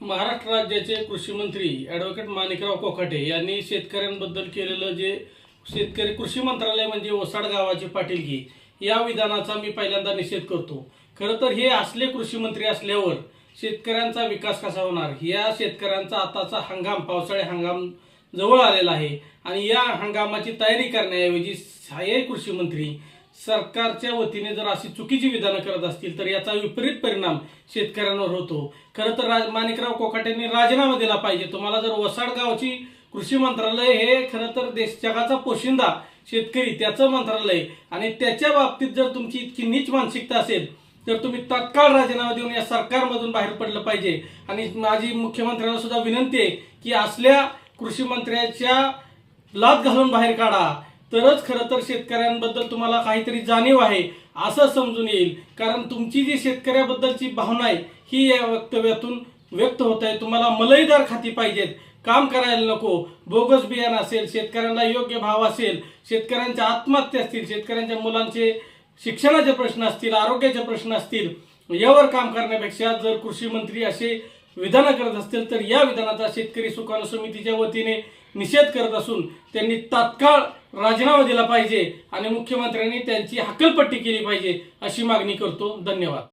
महाराष्ट्र राज्याचे कृषी मंत्री ॲडव्होकेट माणिकराव कोकाटे यांनी शेतकऱ्यांबद्दल केलेलं जे शेतकरी कृषी मंत्रालय म्हणजे ओसाड गावाची पाटीलकी या विधानाचा मी पहिल्यांदा निषेध करतो. खरं तर हे असले कृषी मंत्री असल्यावर शेतकऱ्यांचा विकास कसा होणार? या शेतकऱ्यांचा आताचा हंगाम पावसाळी हंगाम जवळ आलेला आहे आणि या हंगामाची तयारी करण्याऐवजी हे कृषी मंत्री सरकारच्या वतीने जर अशी चुकीची विधानं करत असतील तर याचा विपरीत परिणाम शेतकऱ्यांवर होतो. खरं तर राज माणिकराव कोकाटेंनी राजीनामा दिला पाहिजे. तुम्हाला जर वसाड गावची कृषी मंत्रालय हे खरं तर देश जगाचा पोशिंदा शेतकरी त्याचं मंत्रालय आणि त्याच्या बाबतीत जर तुमची इतकी नीच मानसिकता असेल तर तुम्ही तत्काळ राजीनामा देऊन या सरकारमधून बाहेर पडलं पाहिजे. आणि माझी मुख्यमंत्र्यांना सुद्धा विनंती आहे की असल्या कृषी मंत्र्याच्या लात घालून बाहेर काढा. तरच खरं तर शेतकऱ्यांबद्दल तुम्हाला काहीतरी जाणीव आहे असं समजून येईल. कारण तुमची जी शेतकऱ्याबद्दलची भावना आहे ही या वक्तव्यातून व्यक्त होत आहे. तुम्हाला मलईदार खाती पाहिजेत. काम करायला नको. बोगस बियाणं असेल शेतकऱ्यांना योग्य भाव असेल शेतकऱ्यांच्या आत्महत्या असतील शेतकऱ्यांच्या मुलांचे शिक्षणाचे प्रश्न असतील आरोग्याचे प्रश्न असतील यावर काम करण्यापेक्षा जर कृषी मंत्री असे विधानं करत असतील तर या विधानाचा शेतकरी सुकाणू समितीच्या वतीने निषेध करत असून त्यांनी तात्काळ राजीनामा दिला पाहिजे आणि मुख्यमंत्र्यांनी त्यांची हकलपट्टी केली पाहिजे अशी मागणी करतो. धन्यवाद.